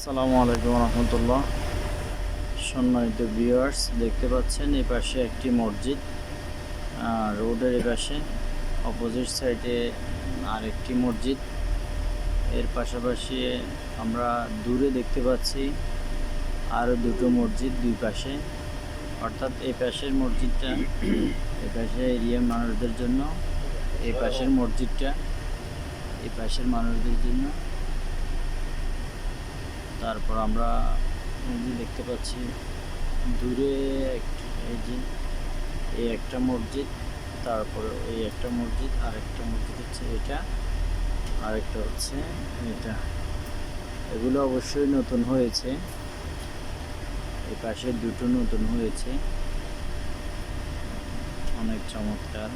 আসসালামু আলাইকুম রহমতুল্লাহ। সম্মানিত ভিউয়ার্স, দেখতে পাচ্ছেন এই পাশে একটি মসজিদ। রোডের এই পাশে অপোজিট সাইডে আরেকটি মসজিদ। এর পাশাপাশি আমরা দূরে দেখতে পাচ্ছি আরও দুটো মসজিদ দুই পাশে। অর্থাৎ এই পাশের মসজিদটা এই পাশে এরিয়ার মানুষদের জন্য, এই পাশের মসজিদটা এই পাশের মানুষদের জন্য। তারপর আমরা দেখতে পাচ্ছি, দূরে এই যে এই একটা মসজিদ, তারপর এই একটা মসজিদ, আর একটা মসজিদ হচ্ছে এটা আরেকটা হচ্ছে এটা। এগুলো অবশ্যই নতুন হয়েছে। এই পাশে দুটো নতুন হয়েছে। অনেক চমৎকার।